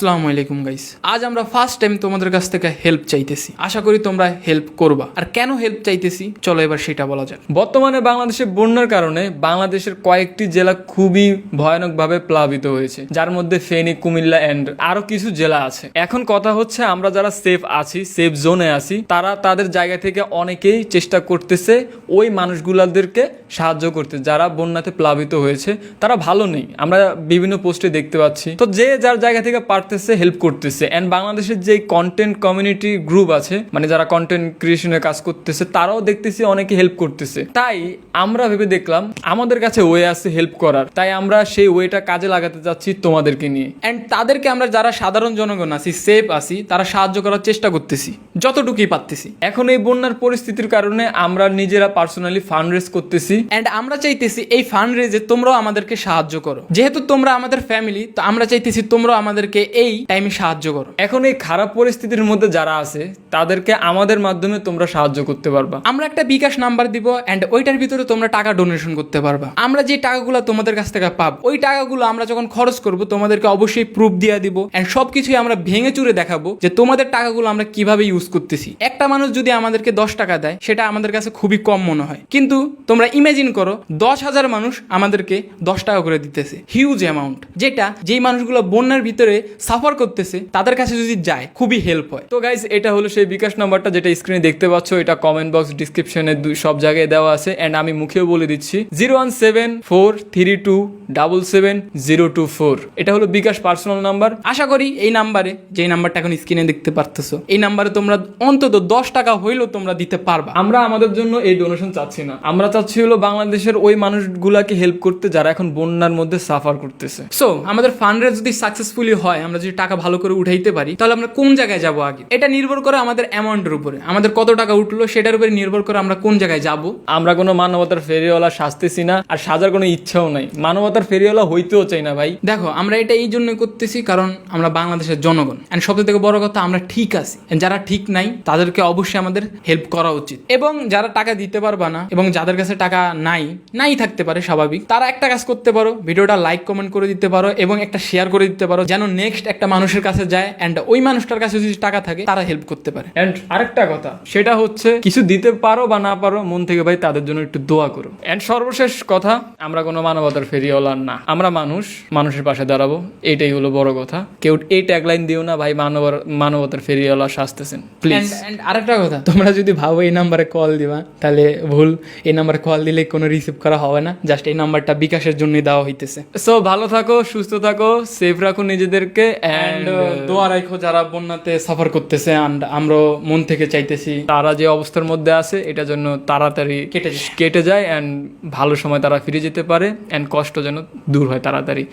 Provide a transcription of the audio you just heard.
আসসালামু আলাইকুম গাইস আজ আমরা ফার্স্ট টাইম তোমাদের কাছ থেকে হেল্প চাইতেছি। আশা করি তোমরা হেল্প করবা। আর কেন হেল্প চাইতেছি? চলো এবার সেটা বলা যাক। বর্তমানে বাংলাদেশে বন্যার কারণে বাংলাদেশের কয়েকটি জেলা খুবই ভয়ানকভাবে প্লাবিত হয়েছে। যার মধ্যে ফেনী, কুমিল্লা এন্ড আরও কিছু জেলা আছে। এখন কথা হচ্ছে, আমরা যারা সেফ আছি সেফ জোনে আছি, তারা তাদের জায়গা থেকে অনেকেই চেষ্টা করতেছে ওই মানুষগুলাদেরকে সাহায্য করতে। যারা বন্যাতে প্লাবিত হয়েছে, তারা ভালো নেই। আমরা বিভিন্ন পোস্টে দেখতে পাচ্ছি। তো যে যার জায়গা থেকে পারতেছে হেল্প করতেছে। এন্ড বাংলাদেশের যে কন্টেন্ট কমিউনিটি গ্রুপ আছে মানে যারা কন্টেন্ট ক্রিয়েশনের কাজ করতেছে, তারাও দেখতেছি অনেকে হেল্প করতেছে। তাই আমরা ভেবে দেখলাম, আমাদের কাছে ওয়ে আছে হেল্প করার। তাই আমরা সেই ওয়েটা কাজে লাগাতে চাচ্ছি তোমাদেরকে নিয়ে। অ্যান্ড তাদেরকে আমরা যারা সাধারণ জনগণ আছি সেফ আছি, তারা সাহায্য করার চেষ্টা করতেছি। যতটুকুই পারতেছি। এখন এই বন্যার পরিস্থিতির কারণে আমরা নিজেরা পার্সোনালি ফান্ড রেজ করতেছি। অ্যান্ড আমরা চাইতেছি এই ফান্ড রেজে তোমরাও আমাদেরকে সাহায্য করো। যেহেতু তোমরা আমাদের ফ্যামিলি তো আমরা চাইতেছি তোমরাও আমাদেরকে এই টাইমে সাহায্য করো। এখন এই খারাপ পরিস্থিতির মধ্যে যারা আছে, তাদেরকে আমাদের মাধ্যমে তোমরা সাহায্য করতে পারবা। আমরা একটা বিকাশ নাম্বার দিব অ্যান্ড ওইটার ভিতরে তোমরা টাকা ডোনেশন করতে পারবা। আমরা যে টাকাগুলো তোমাদের কাছ থেকে পাব, ওই টাকাগুলো আমরা যখন খরচ করব, তোমাদেরকে অবশ্যই প্রুফ দিয়ে দিব অ্যান্ড সবকিছুই আমরা ভেঙে চুরে দেখাবো যে তোমাদের টাকাগুলো আমরা কীভাবে ইউজ করতেছি। একটা মানুষ যদি আমাদেরকে দশ টাকা দেয়, সেটা আমাদের কাছে খুবই কম মনে হয়। কিন্তু তোমরা ইমাজিন করো, দশ হাজার মানুষ আমাদেরকে দশ টাকা করে দিতেছে। হিউজ অ্যামাউন্ট যেটা যেই মানুষগুলো বন্যার ভিতরে সাফার করতেছে, তাদের কাছে যদি যায়, খুবই হেল্প হয়। তো গাইজ এটা হলো সেই বিকাশ নাম্বারটা, যেটা স্ক্রিনে দেখতে পাচ্ছ, এটা কমেন্ট বক্স ডিসক্রিপশনে সব জায়গায় দেওয়া আছে। অ্যান্ড আমি মুখেও বলে দিচ্ছি zero one seven four three two double seven zero two four এটা হলো বিকাশ পার্সোনাল নাম্বার আশা করি এই নাম্বারে, যে নাম্বারটা এখন স্ক্রিনে দেখতে পারতেছো, এই নাম্বারে তোমরা অন্তত দশ টাকা হইলেও তোমরা দিতে পারবা। আমরা আমাদের জন্য এই ডোনেশন চাচ্ছি না। আমরা চাচ্ছি হলো বাংলাদেশের ওই মানুষগুলাকে হেল্প করতে, যারা এখন বন্যার মধ্যে সাফার করতেছে। সো আমাদের ফান্ডের যদি সাকসেসফুলি হয়, আমরা যদি টাকা ভালো করে উঠাইতে পারি তাহলে আমরা কোন জায়গায় যাব আগে? এটা নির্ভর করে আমাদের অ্যামাউন্টের উপরে। আমাদের কত টাকা উঠল সেটার উপরে নির্ভর করে আমরা কোন জায়গায় যাব? আমরা কোনো মানবতার ফেরিওয়ালা সাজতেছি না আর সাজার কোনো ইচ্ছাও নাই। মানবতার ফেরিওয়ালা হইতেও চাই না ভাই। দেখো আমরা এটা এই জন্য করতেছি কারণ আমরা বাংলাদেশের জনগণ। এন্ড সব থেকে বড় কথা আমরা ঠিক আছি। যারা ঠিক নাই তাদেরকে অবশ্যই আমাদের হেল্প করা উচিত। এবং যারা টাকা দিতে পারবা না এবং যাদের কাছে টাকা নাই নাই থাকতে পারে স্বাভাবিক তারা একটা কাজ করতে পারো। ভিডিওটা লাইক কমেন্ট করে দিতে পারো এবং একটা শেয়ার করে দিতে পারো যেন নেক্সট একটা মানুষের কাছে যায় অ্যান্ড ওই মানুষটার কাছে যদি টাকা থাকে তারা হেল্প করতে পারে। অ্যান্ড আরেকটা কথা সেটা হচ্ছে কিছু দিতে পারো বা না পারো মন থেকে ভাই তাদের জন্য একটু দোয়া করো। অ্যান্ড সর্বশেষ কথা আমরা কোনো মানবতার ফেরিওয়ালা না। আমরা মানুষ মানুষের পাশে দাঁড়াবো এটাই হলো বড় কথা। কেউ এই ট্যাগলাইন দিও না ভাই মানবর মানবতার ফেরিওয়ালা সাজতেছেন। প্লিজ অ্যান্ড আরেকটা কথা তোমরা যদি ভাবো এই নাম্বারে কল দিবা তাহলে ভুল। এই নাম্বারে কল দিলে কোনো রিসিভ করা হবে না। জাস্ট এই নাম্বারটা বিকাশের জন্যই দেওয়া হইতেছে। সো ভালো থাকো সুস্থ থাকো সেফ রাখো নিজেদেরকে। অ্যান্ড অ্যান্ড দোয়া রাখো যারা বন্যাতে সাফার করতেছে অ্যান্ড আমরা মন থেকে চাইতেছি তারা যে অবস্থার মধ্যে আছে এটা জন্য তাড়াতাড়ি কেটে যায়। কেটে যায় অ্যান্ড ভালো সময় তারা ফিরে যেতে পারে অ্যান্ড কষ্ট যেন দূর হয় তাড়াতাড়ি